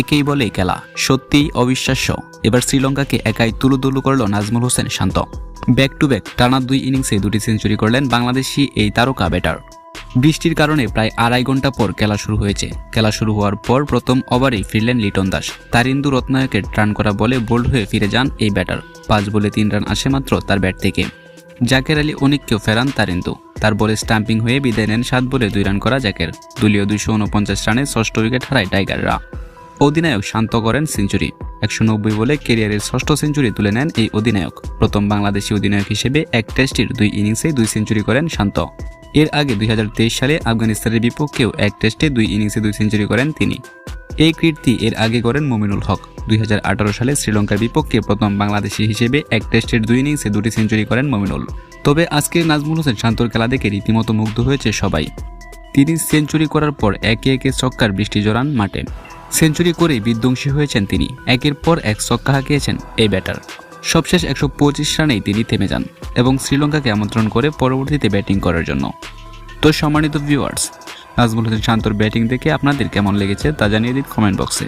একেই বলে খেলা। সত্যিই অবিশ্বাস্য। এবার শ্রীলঙ্কাকে একাই তুলুতুলু করল Najmul Hossain Shanto. Back to back টানা দুই ইনিংসে দুটি সেঞ্চুরি করলেন বাংলাদেশি এই তারকা ব্যাটার বৃষ্টির কারণে প্রায় আড়াই ঘণ্টা পর খেলা শুরু হয়েছে। খেলা শুরু হওয়ার পর প্রথম ওভারেই ফিরলেন লিটন দাস। তারিন্দু রত্নায়কের রান করা বলে বোল্ড হয়ে ফিরে যান এই ব্যাটার পাঁচ বলে তিন রান আসে মাত্র তার ব্যাট থেকে। জাকের আলী অনিককেও ফেরান তারিন্দু। তার বলে স্টাম্পিং হয়ে বিদায় নেন সাত বলে দুই রান করা জাকের। দলীয় দুইশো উনপঞ্চাশ রানে ষষ্ঠ উইকেট হারায় টাইগাররা। অধিনায়ক শান্ত করেন সেঞ্চুরি। একশো নব্বই বলে কেরিয়ারের ষষ্ঠ সেঞ্চুরি তুলে নেন এই অধিনায়ক। প্রথম বাংলাদেশি অধিনায়ক হিসেবে এক টেস্টের দুই ইনিংসে দুই সেঞ্চুরি করেন শান্ত। এর আগে দুই হাজার তেইশ সালে আফগানিস্তানের বিপক্ষেও এক টেস্টে দুই ইনিংসে দুই সেঞ্চুরি করেন তিনি। এই কীর্তি এর আগে করেন মমিনুল হক। দুই হাজার আঠারো সালে শ্রীলঙ্কার বিপক্ষে প্রথম বাংলাদেশি হিসেবে এক টেস্টের দুই ইনিংসে দুটি সেঞ্চুরি করেন মমিনুল। তবে আজকে নাজমুল হোসেন শান্তর খেলা দেখে রীতিমতো মুগ্ধ হয়েছে সবাই। তিনি সেঞ্চুরি করার পর একে একে ছক্কার বৃষ্টি জড়ান মাঠে। সেঞ্চুরি করেই বিধ্বংসী হয়েছেন তিনি। একের পর এক ছক্কা হাঁকিয়েছেন এই ব্যাটার। সবশেষ একশো পঁচিশ রানেই তিনি থেমে যান এবং শ্রীলঙ্কাকে আমন্ত্রণ করে পরবর্তীতে ব্যাটিং করার জন্য। তো সম্মানিত ভিউয়ার্স নাজমুল হোসেন শান্তর ব্যাটিং দেখে আপনাদের কেমন লেগেছে তা জানিয়ে দিন কমেন্ট বক্সে